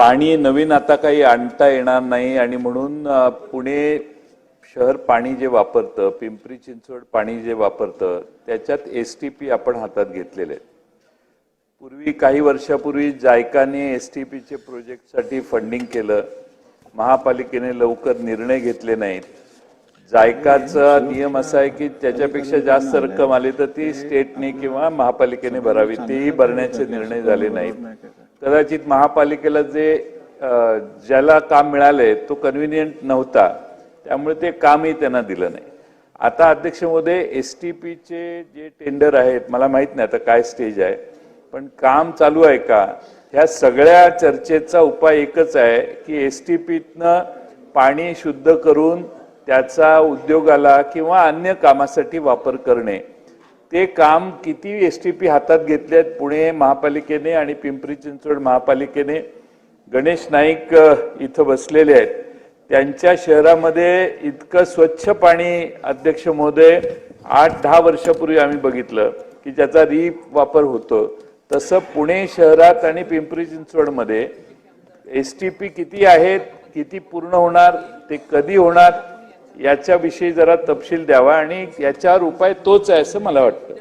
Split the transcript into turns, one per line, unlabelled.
पाणी नवीन आता काही आणता येणार नाही आणि म्हणून पुणे शहर पाणी जे वापरतं पिंपरी चिंचवड पाणी जे वापरतं त्याच्यात एस टी पी आपण हातात घेतलेले आहेत. पूर्वी काही वर्षापूर्वी जायकाने एस टी पीचे प्रोजेक्टसाठी फंडिंग केलं. महापालिकेने लवकर निर्णय घेतले नाहीत. जायकाचा नियम असा आहे की त्याच्यापेक्षा जास्त रक्कम आली तर ती स्टेटने किंवा महापालिकेने भरावी. तेही भरण्याचे निर्णय झाले नाहीत. कदाचित महापालिकेला जे ज्याला काम मिळालंय तो कन्व्हिनियंट नव्हता. त्यामुळे ते कामही त्यांना दिलं नाही. आता अध्यक्ष एस टी पीचे जे टेंडर आहेत मला माहीत नाही आता काय स्टेज आहे पण काम चालू आहे का? ह्या सगळ्या चर्चेचा उपाय एकच आहे की एस टी पीतनं पाणी शुद्ध करून त्याचा उद्योगाला किंवा अन्य कामासाठी वापर करणे. ते काम किती एस टी पी हातात घेतलेत पुणे महापालिकेने आणि पिंपरी चिंचवड महापालिकेने. गणेश नाईक इथं बसलेले आहेत. त्यांच्या शहरामध्ये इतकं स्वच्छ पाणी अध्यक्ष महोदय आठ दहा वर्षापूर्वी आम्ही बघितलं की ज्याचा री वापर होतो. तसं पुणे शहरात आणि पिंपरी चिंचवडमध्ये एस टी पी किती आहेत किती पूर्ण होणार ते कधी होणार याच्याविषयी जरा तपशील द्यावा आणि याच्यावर उपाय तोच आहे असं मला वाटतं.